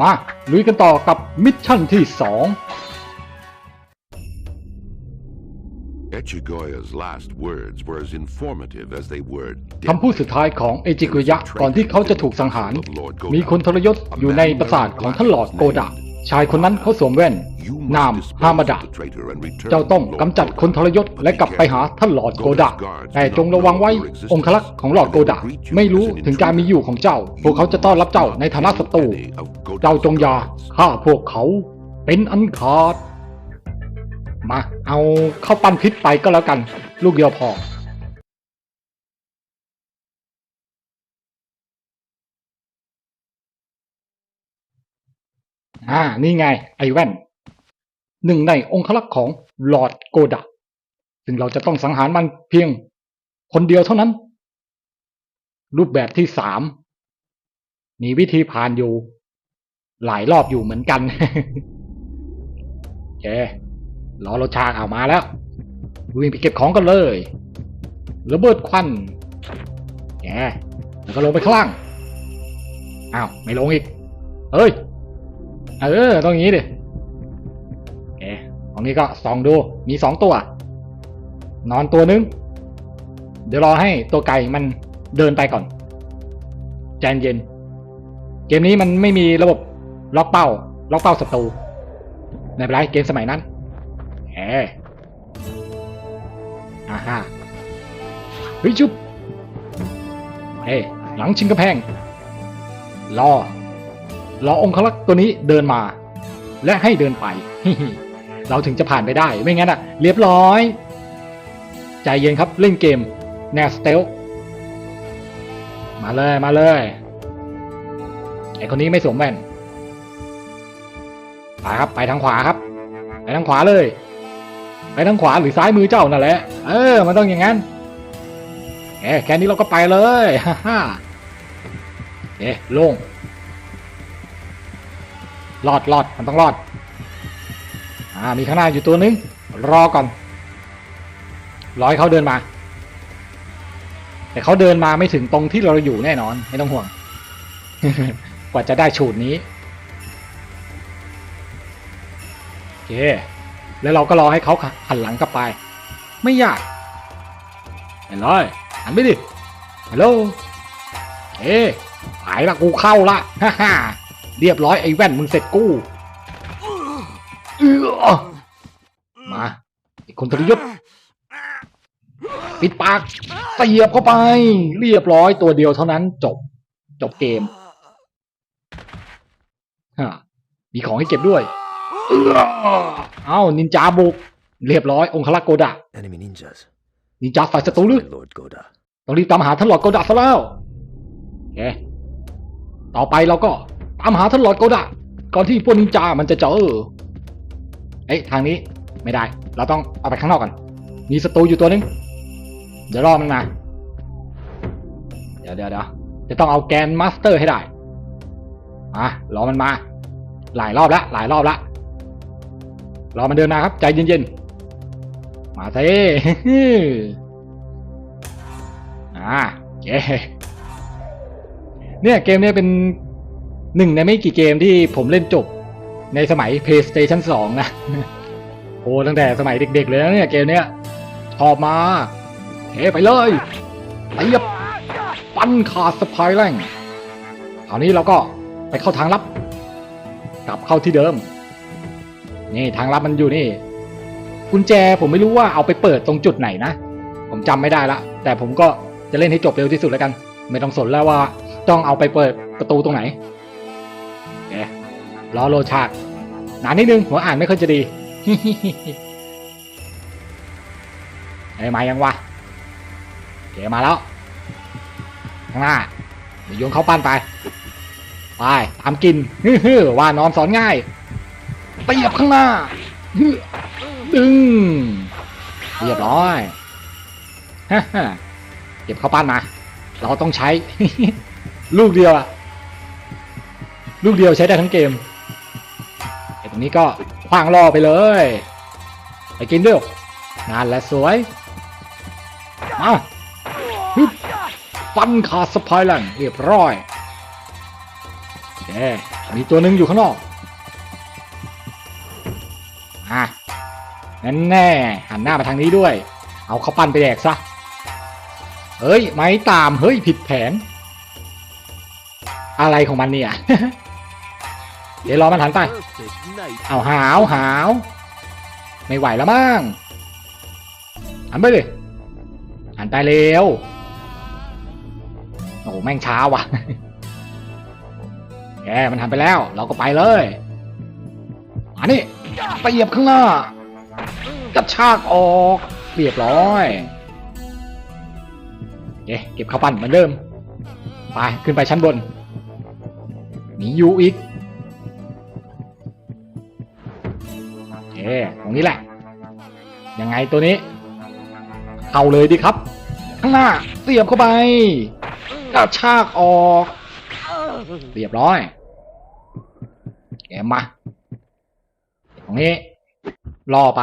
มา ลุยกันต่อกับมิชชั่นที่สอง Echigoya's last words were as informative as they were คำพูดสุดท้ายของเอจิกุยะก่อนที่เขาจะถูกสังหาร มีคนทรยศอยู่ในปราสาทของท่านหลอดโกดะ ชายคนนั้นเขาสวมแว่น นามฮามาดะเจ้าต้องกำจัดคนทรยศและกลับไปหาท่านหลอดโกดะแต่จงระวังไว้องคลักษ์ของหลอดโกดะไม่รู้ถึงการมีอยู่ของเจ้า พวกเขาจะต้อนรับเจ้าในฐานะศัตรู เจ้าจงอย่าฆ่าพวกเขา เป็นอันขาด มา เอาเข้าปั้นพิษไปก็แล้วกัน ลูกเดียวพอ อ่า นี่ไง ไอแว่น หนึ่งในองคลักษ์ของลอร์ดโกดะซึ่งเราจะต้องสังหารมันเพียงคนเดียวเท่านั้น รูปแบบที่สาม มีวิธีผ่านอยู่ หลายรอบอยู่เหมือนกันโอเครอรถชากเอามาแล้ว วิ่งไปเก็บของกันเลยระเบิดควันแกแล้วก็ลงไปข้างล่าง อ้าว ไม่ลงอีกเอ้ย เออต้องงนี้ดิโอเคตรงนี้ก็ส่องดูมีสองตัว นอนตัวนึง เดี๋ยวรอให้ตัวไก่มันเดินไปก่อนใจเย็น เกมนี้มันไม่มีระบบล็อกเป้า ล็อกเป้าศัตรูไม่เป็นไรเกมสมัยนั้นแหมอ่าฮะเฮ้ยจุ๊บเฮ้ยหลังชิงกระแพง รอ รอองคลักษ์ตัวนี้เดินมา และให้เดินไป เราถึงจะผ่านไปได้ ไม่งั้นอะเรียบร้อย ใจเย็นครับ เล่นเกม แนวสเตลมาเลย มาเลย ไอคนนี้ไม่สวมแว่นไปครับ ไปทางขวาครับ ไปทางขวาเลย ไปทางขวาหรือซ้ายมือเจ้านั่นแหละ เออ มันต้องอย่างนั้นแหมแค่นี้เราก็ไปเลย ฮ่าฮ่าเอ๊ะโล่ง รอดรอดมันต้องรอด อ่า มีข้างหน้าอยู่ตัวนึง รอก่อนรอให้เขาเดินมา แต่เขาเดินมาไม่ถึงตรงที่เราอยู่แน่นอน ไม่ต้องห่วง กว่าจะได้ฉูดนี้โอเค แล้วเราก็รอให้เขาหันหลังกลับไป ไม่ยากเห็นเลยหันไปดิ ฮัลโหล เอ๊หายละกูเข้าละ ฮ่าฮ่า เรียบร้อยไอ้แว่นมึงเสร็จกูเอื้อมาไอ้คนทรยศปิดปากเสียบเข้าไป เรียบร้อยตัวเดียวเท่านั้นจบ จบเกมฮะมีของให้เก็บด้วย เอื้อเอ้านินจาบุก เรียบร้อยองคลักษ์โกดะ Enemy ninjas. นินจาฝ่ายศัตรูหรือ My Lord Goda. ต้องรีบตามหาท่านหลอดโกดะซะแล้วโอเคต่อไปเราก็ ตามหาท่านหลอดโกดะก่อนที่พวกนินจามันจะเจอเอ้ยทางนี้ไม่ได้ เราต้องเอาไปข้างนอกก่อนมีศัตรูอยู่ตัวนึง เดี๋ยวรอมันมาเดี๋ยวเดี๋ยวเดี๋ยวจะต้องเอาแกนมาสเตอร์ให้ได้มารอมันมา หลายรอบล้วหลายรอบล้วรอมันเดินมาครับ ใจเย็นๆ มาสิอ่าโอเคเนี่ยเกมเนี้ยเป็น หนึ่งในไม่กี่เกมที่ผมเล่นจบในสมัย PlayStation 2 นะ โอ้ตั้งแต่สมัยเด็ก ๆ เลยนะเนี่ยเกมเนี้ยชอบมาเฮ้ไปเลยเตียบปั้นขาดสปายแรงคราวนี้เราก็ไปเข้าทางลับ กลับเข้าที่เดิม นี่ทางลับมันอยู่นี่ กุญแจผมไม่รู้ว่าเอาไปเปิดตรงจุดไหนนะ ผมจำไม่ได้ละ แต่ผมก็จะเล่นให้จบเร็วที่สุดแล้วกัน ไม่ต้องสนแล้วว่าต้องเอาไปเปิดประตูตรงไหน รอโลชาดนานิดนึงหัวอ่านไม่ค่อยจะดีเอ้ยมายังวะเคมาแล้วข้างหน้าเดี๋ยวโยนเข้าปั้นไปไปตามกินฮึ่มว่านอนสอนง่ายเตียบข้างหน้าดึงเรียบร้อยเก็บเข้าปั้นมา เราต้องใช้ ลูกเดียวอะลูกเดียวใช้ได้ทั้งเกม ตรงนี้ก็คว้างล่อไปเลย ไปกินด้วยงานและสวยมาฟันขาดสปายแลนเรียบร้อยโอเคมีตัวหนึ่งอยู่ข้างนอกอะนั่นแน่หันหน้ามาทางนี้ด้วย เอาข้าวปั้นไปแดกซะเฮ้ย ไม้ตาม เฮ้ย ผิดแผน อะไรของมันเนี่ย เดี๋ยวรอมันหันไป เอาหาวหาว ไม่ไหวแล้วมั้งหันไปเลยหันไปเร็ว โอ้แม่งช้าว่ะแกมันหันไปแล้ว เราก็ไปเลยอันนี้ไปเหยียบข้างหน้ากระชากออกเรียบร้อยเอ๊ะเก็บข้าวปั้นเหมือนเดิม ไป ขึ้นไปชั้นบนมีอยู่อีก เอ๊ตรงนี้แหละ ยังไงตัวนี้ เข้าเลยดีครับ ข้างหน้าเสียบเข้าไปกระชากออก เรียบร้อยแกมาตรงนี้รอไป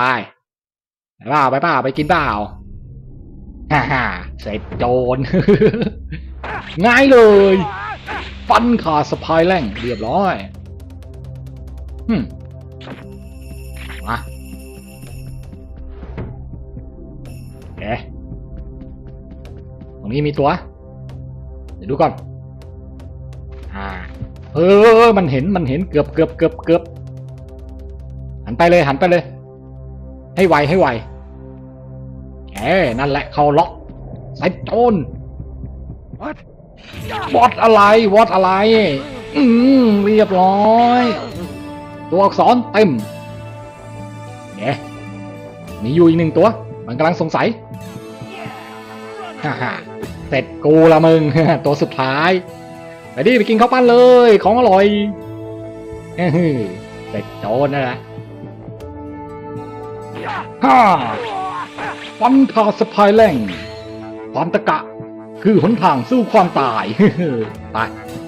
ไปเปล่าไปเปล่าไปกินเปล่าฮ่าฮ่าเสร็จโจรง่ายเลย ฟันขาดสะพายแร่งเรียบร้อยหึม ตรงนี้มีตัว เดี๋ยวดูก่อน อ่า เออ มันเห็น มันเห็น เกือบเกือบเกือบเกือบหันไปเลย หันไปเลย ให้ไว ให้ไวแหมนั่นแหละ เขาล็อกใส่โจนวอดอะไร วอดอะไร อืมเรียบร้อย ตัวอักษรเต็มเอ๊ะมีอยู่อีกหนึ่งตัว มันกำลังสงสัยฮ่าฮ่าเสร็จกูละมึง ตัวสุดท้าย ไปดิไปกินข้าวปั้นเลย ของอร่อยอื้อหือเสร็จโจรนะนะฮ่าฟันขาสะพายแร่งความตะกะ คือหนทางสู้ความตายไป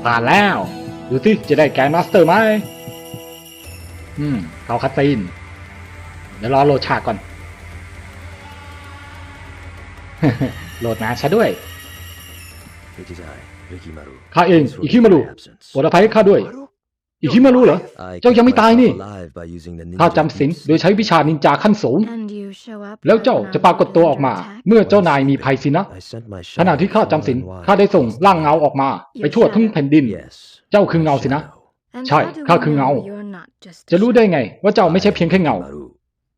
ผ่านแล้ว ดูสิจะได้แกนมาสเตอร์ไหมอืม เขาคัตซีน เดี๋ยวรอโลดฉาก่อน โหลดนานซะด้วย It is I, Rikimaru. ข้าเอง Thanks for อิคิมารุ my absence. ปวดอภัยให้ข้าด้วยอิคิมารุเหรอ I เจ้ายังไม่ kept ตายนี่ myself alive by using the ข้า ninja จำศีล techniques. โดยใช้วิชานินจาขั้นสูง And you show up แล้วเจ้าจะปรากฏตัวออกมา เมื่อเจ้านายมีภัยสินะ I sent my ขณะที่ข้า shadow จำศีล far and wide ข้าได้ส่งร่างเงาออกมา ไปทั่วทั้งแผ่นดิน Yes, เจ้าคือเงาสินะ And ใช่ how do ข้า we คือเงา know you're not just a จะรู้ได้ไงว่าเจ้าไม่ใช่เพียงแค่เงา Maru.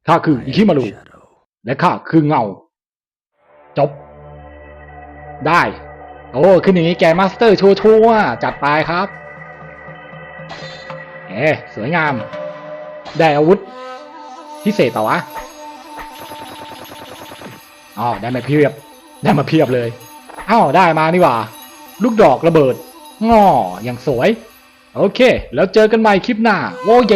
ข้าคืออิคิมารุ I am shadow. และข้าคือเงา จบ ได้ โอ้ขึ้นอย่างนี้แกมาสเตอร์ชัวชัวร์ๆจัดไปครับเอ๊สวยงาม ได้อาวุธ พิเศษต่อวะอ๋อได้มาเพียบ ได้มาเพียบเลยอ้าวได้มานี่ว่า ลูกดอกระเบิดง้ออย่างสวย โอเค แล้วเจอกันใหม่คลิปหน้า โอเย